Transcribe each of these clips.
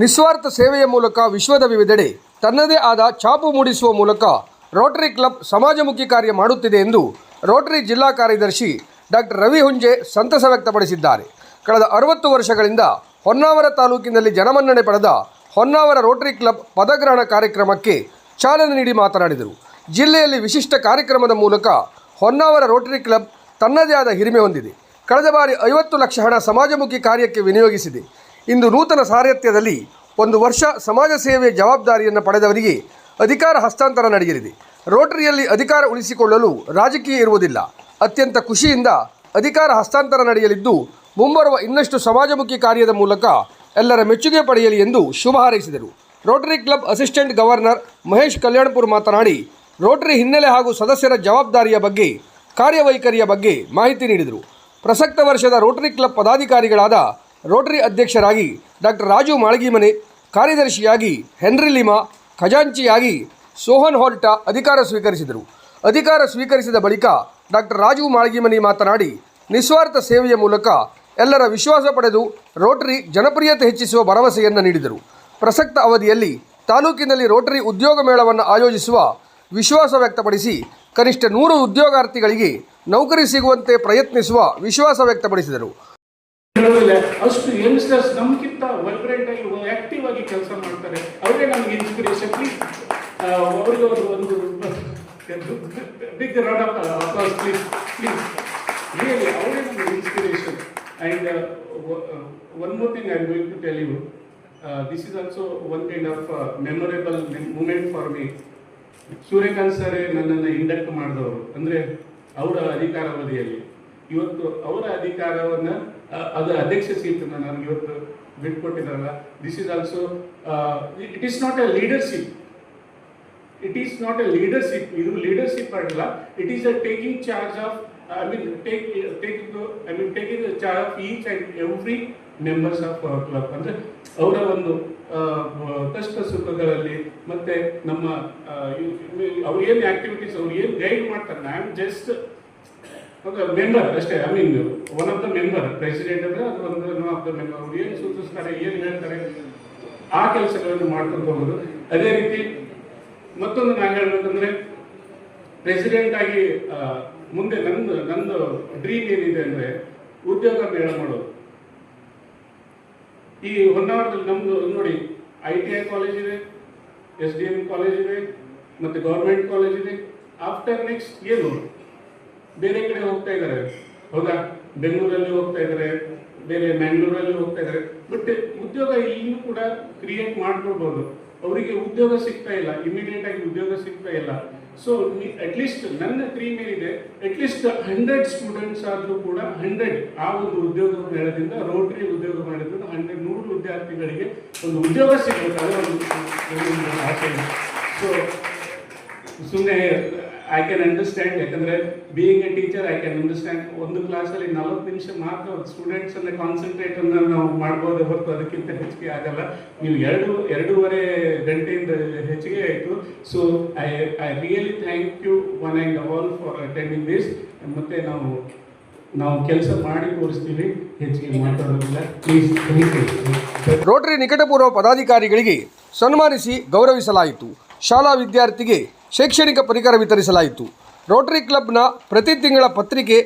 ನಿಸ್ವಾರ್ಥ ಸೇವೆಯ ಮೂಲಕ ವಿಶ್ವದ ವಿವಿಧೆಡೆ ತನ್ನದೇ ಆದ ಛಾಪು ಮೂಡಿಸುವ ಮೂಲಕ ರೋಟರಿ ಕ್ಲಬ್ ಸಮಾಜಮುಖಿ ಕಾರ್ಯ ಮಾಡುತ್ತಿದೆ ಎಂದು ರೋಟರಿ ಜಿಲ್ಲಾ ಕಾರ್ಯದರ್ಶಿ ಡಾಕ್ಟರ್ ರವಿ ಹುಂಜೆ ಸಂತಸ ವ್ಯಕ್ತಪಡಿಸಿದ್ದಾರೆ. ಕಳೆದ ಅರವತ್ತು ವರ್ಷಗಳಿಂದ ಹೊನ್ನಾವರ ತಾಲೂಕಿನಲ್ಲಿ ಜನಮನ್ನಣೆ ಪಡೆದ ಹೊನ್ನಾವರ ರೋಟರಿ ಕ್ಲಬ್ ಪದಗ್ರಹಣ ಕಾರ್ಯಕ್ರಮಕ್ಕೆ ಚಾಲನೆ ನೀಡಿ ಮಾತನಾಡಿದರು. ಜಿಲ್ಲೆಯಲ್ಲಿ ವಿಶಿಷ್ಟ ಕಾರ್ಯಕ್ರಮದ ಮೂಲಕ ಹೊನ್ನಾವರ ರೋಟರಿ ಕ್ಲಬ್ ತನ್ನದೇ ಆದ ಹಿರಿಮೆ ಹೊಂದಿದೆ. ಕಳೆದ ಬಾರಿ ಐವತ್ತು ಲಕ್ಷ ಹಣ ಸಮಾಜಮುಖಿ ಕಾರ್ಯಕ್ಕೆ ವಿನಿಯೋಗಿಸಿದೆ. ಇಂದು ನೂತನ ಸಾರಥ್ಯದಲ್ಲಿ ಒಂದು ವರ್ಷ ಸಮಾಜ ಸೇವೆಯ ಜವಾಬ್ದಾರಿಯನ್ನು ಪಡೆದವರಿಗೆ ಅಧಿಕಾರ ಹಸ್ತಾಂತರ ನಡೆಯಲಿದೆ. ರೋಟರಿಯಲ್ಲಿ ಅಧಿಕಾರ ಉಳಿಸಿಕೊಳ್ಳಲು ರಾಜಕೀಯ ಇರುವುದಿಲ್ಲ. ಅತ್ಯಂತ ಖುಷಿಯಿಂದ ಅಧಿಕಾರ ಹಸ್ತಾಂತರ ನಡೆಯಲಿದ್ದು, ಮುಂಬರುವ ಇನ್ನಷ್ಟು ಸಮಾಜಮುಖಿ ಕಾರ್ಯದ ಮೂಲಕ ಎಲ್ಲರ ಮೆಚ್ಚುಗೆ ಪಡೆಯಲಿ ಎಂದು ಶುಭ ಹಾರೈಸಿದರು. Rotary club assistant governor Mahesh Kalyanpur ಮಾತನಾಡಿ, ರೋಟರಿ ಹಿನ್ನೆಲೆ ಹಾಗೂ ಸದಸ್ಯರ ಜವಾಬ್ದಾರಿಯ ಬಗ್ಗೆ, ಕಾರ್ಯವೈಖರಿಯ ಬಗ್ಗೆ ಮಾಹಿತಿ ನೀಡಿದರು. ಪ್ರಸಕ್ತ ವರ್ಷದ ರೋಟರಿ ಕ್ಲಬ್ ಪದಾಧಿಕಾರಿಗಳಾದ ರೋಟರಿ ಅಧ್ಯಕ್ಷರಾಗಿ ಡಾಕ್ಟರ್ ರಾಜು ಮಾಳಗಿಮನೆ, ಕಾರ್ಯದರ್ಶಿಯಾಗಿ ಹೆನ್ರಿ ಲಿಮಾ, ಖಜಾಂಚಿಯಾಗಿ ಸೋಹನ್ ಹೋಲ್ಟ ಅಧಿಕಾರ ಸ್ವೀಕರಿಸಿದರು. ಅಧಿಕಾರ ಸ್ವೀಕರಿಸಿದ ಬಳಿಕ ಡಾಕ್ಟರ್ ರಾಜು ಮಾಳಗಿಮನಿ ಮಾತನಾಡಿ, ನಿಸ್ವಾರ್ಥ ಸೇವೆಯ ಮೂಲಕ ಎಲ್ಲರ ವಿಶ್ವಾಸ ಪಡೆದು ರೋಟರಿ ಜನಪ್ರಿಯತೆ ಹೆಚ್ಚಿಸುವ ಭರವಸೆಯನ್ನು ನೀಡಿದರು. ಪ್ರಸಕ್ತ ಅವಧಿಯಲ್ಲಿ ತಾಲೂಕಿನಲ್ಲಿ ರೋಟರಿ ಉದ್ಯೋಗ ಮೇಳವನ್ನು ಆಯೋಜಿಸುವ ವಿಶ್ವಾಸ ವ್ಯಕ್ತಪಡಿಸಿ, ಕನಿಷ್ಠ ನೂರು ಉದ್ಯೋಗಾರ್ಥಿಗಳಿಗೆ ನೌಕರಿ ಸಿಗುವಂತೆ ಪ್ರಯತ್ನಿಸುವ ವಿಶ್ವಾಸ ವ್ಯಕ್ತಪಡಿಸಿದರು. ಅಷ್ಟು ಯಂಗ್ಸ್ಟರ್ಸ್ ನಮ್ಗಿಂತ ವೈಬ್ರೆಂಟ್ ಆಗಿ ಆಕ್ಟಿವ್ ಆಗಿ ಕೆಲಸ ಮಾಡ್ತಾರೆ. ಅವರೇ ನಮ್ಗೆ ಇನ್ಸ್ಪಿರೇಷನ್ ಪ್ಲೀಸ್ ಅವರಿಗೆ ಒಂದು ಒಂದು big round of applause please please really ಅವರೇ ನಮ್ಗೆ inspiration and one more thing I going to tell you this is also one kind of memorable moment for me Suryakant sir ನನ್ನನ್ನು induct ಮಾಡಿದವರು. ಅಂದ್ರೆ, ಅವರ ಅಧಿಕಾರಾವಧಿಯಲ್ಲಿ. ಇವತ್ತು ಅವರ ಅಧಿಕಾರವನ್ನ ಆ, ಅದು ಅಧ್ಯಕ್ಷ ಸೀಟನ್ನು ನನಗೆ ಇವತ್ತು ಬಿಟ್ಕೊಟ್ಟಿದ್ದಾರಲ್ಲ. This is also it is not a leadership it is not a leadership ಇದು ಲೀಡರ್ಶಿಪ್ ಆಗಿಲ್ಲ it is a taking charge of I mean take taking I mean taking charge of each and every members of our club ಅಂದ್ರೆ ಅವರ ಒಂದು ಕಷ್ಟ ಸುಖಗಳಲ್ಲಿ ಮತ್ತೆ ನಮ್ಮ ಅವ್ರು ಏನು ಆಕ್ಟಿವಿಟೀಸ್ ಅವ್ರು ಏನು ಗೈಡ್ ಮಾಡ್ತಾರೆ. ಐ ಆಮ್ ಜಸ್ಟ್ ಮೆಂಬರ್ ಅಷ್ಟೇ I mean one of the member president ಅಂದ್ರೆ ಅದು ಒಂದು ಆಫ್ ದ ಮೆಂಬರ್ ಏನು ಸೂಚಿಸ್ತಾರೆ, ಏನು ಹೇಳ್ತಾರೆ, ಆ ಕೆಲಸಗಳನ್ನು ಮಾಡ್ಕೊಂಡು ಹೋಗೋದು. ಅದೇ ರೀತಿ ಮತ್ತೊಂದು ನಾನು ಹೇಳ್ಬೇಕಂದ್ರೆ ಪ್ರೆಸಿಡೆಂಟ್ ಆಗಿ ಮುಂದೆ ನಂದು ನಂದು ಡ್ರೀಮ್ ಏನಿದೆ ಅಂದ್ರೆ ಉದ್ಯೋಗ ಮೇಳ ಮಾಡೋದು. ಈ ಹೊನ್ನಾವರದಲ್ಲಿ ನಮ್ದು ನೋಡಿ ಐ ಟಿ ಐ ಕಾಲೇಜ್ ಇದೆ ಎಸ್ ಡಿ ಎಂ ಕಾಲೇಜ್ ಇದೆ, ಮತ್ತೆ ಗೌರ್ಮೆಂಟ್ ಕಾಲೇಜ್ ಇದೆ. ಆಫ್ಟರ್ ನೆಕ್ಸ್ಟ್ ಏನು ಬೇರೆ ಕಡೆ ಹೋಗ್ತಾ ಇದ್ದಾರೆ. ಹೌದಾ? ಬೆಂಗಳೂರಲ್ಲಿ ಹೋಗ್ತಾ ಇದ್ದಾರೆ, ಬೇರೆ ಮ್ಯಾಂಗ್ಳೂರಲ್ಲಿ ಹೋಗ್ತಾ ಇದ್ದಾರೆ. ಬಟ್ ಉದ್ಯೋಗ ಇಲ್ಲಿಯೂ ಕೂಡ ಕ್ರಿಯೇಟ್ ಮಾಡ್ಕೊಳ್ಬಹುದು ಅವರಿಗೆ ಉದ್ಯೋಗ ಸಿಗ್ತಾ ಇಲ್ಲ ಇಮಿಡಿಯೇಟ್ ಆಗಿ ಉದ್ಯೋಗ ಸಿಗ್ತಾ ಇಲ್ಲ. ಸೊ ಅಟ್ಲೀಸ್ಟ್ ನನ್ನ ಡ್ರೀಮ್ ಏನಿದೆ ಅಟ್ಲೀಸ್ಟ್ ಹಂಡ್ರೆಡ್ ಸ್ಟೂಡೆಂಟ್ಸ್ ಆದರೂ ಕೂಡ ಹಂಡ್ರೆಡ್ ಆ ಒಂದು ಉದ್ಯೋಗ ಮೇಳದಿಂದ ರೋಟರಿ ಉದ್ಯೋಗ ಮೇಳದಿಂದ ಹಂಡ್ರೆಡ್ ನೂರು ವಿದ್ಯಾರ್ಥಿಗಳಿಗೆ ಒಂದು ಉದ್ಯೋಗ ಅದೇ ಒಂದು ಆಸೆ ಸೊ ಸುಮ್ಮನೆ ಐ ಕ್ಯಾನ್ ಅಂಡರ್ಸ್ಟ್ಯಾಂಡ್ ಯಾಕಂದ್ರೆ being a teacher I can understand ಒಂದು ಕ್ಲಾಸಲ್ಲಿ ನಲವತ್ತು ನಿಮಿಷ ಮಾತ್ರ ಸ್ಟೂಡೆಂಟ್ಸ್ ಅನ್ನ ಕಾನ್ಸಂಟ್ರೇಟ್ ಅನ್ನ ನಾವು ಮಾಡ್ಬೋದು ಹೊರತು ಅದಕ್ಕಿಂತ ಹೆಚ್ಚಿಗೆ ಆಗಲ್ಲ. ನೀವು ಎರಡು, ಎರಡೂವರೆ ಗಂಟೆಯಿಂದ ಹೆಚ್ಚಿಗೆ ಆಯಿತು. So I I really thank you one and all for attending this ಮತ್ತೆ ನಾವು ನಾವು ಕೆಲಸ ಮಾಡಿ ತೋರಿಸ್ತೀವಿ. ಹೆಚ್ಚಿಗೆ ಮಾತಾಡೋದಿಲ್ಲ. ಪ್ಲೀಸ್ ಥ್ಯಾಂಕ್ ಯು ರೋಟರಿ ನಿಕಟಪೂರ್ವ ಪದಾಧಿಕಾರಿಗಳಿಗೆ ಸನ್ಮಾನಿಸಿ ಗೌರವಿಸಲಾಯಿತು. ಶಾಲಾ ವಿದ್ಯಾರ್ಥಿಗೆ ಶೈಕ್ಷಣಿಕ ಪರಿಕರ ವಿತರಿಸಲಾಯಿತು. ರೋಟರಿ ಕ್ಲಬ್ನ ಪ್ರತಿ ತಿಂಗಳ ಪತ್ರಿಕೆ,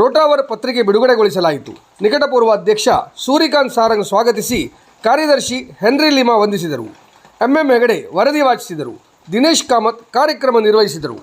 ರೋಟಾವರ್ ಪತ್ರಿಕೆ ಬಿಡುಗಡೆಗೊಳಿಸಲಾಯಿತು. ನಿಕಟಪೂರ್ವ ಅಧ್ಯಕ್ಷ ಸೂರ್ಯಕಾಂತ್ ಸಾರಂಗ್ ಸ್ವಾಗತಿಸಿ ಕಾರ್ಯದರ್ಶಿ ಹೆನ್ರಿ ಲಿಮಾ ವಂದಿಸಿದರು. ಎಂಎಂ ಹೆಗಡೆ ವರದಿ ವಾಚಿಸಿದರು. ದಿನೇಶ್ ಕಾಮತ್ ಕಾರ್ಯಕ್ರಮ ನಿರ್ವಹಿಸಿದರು.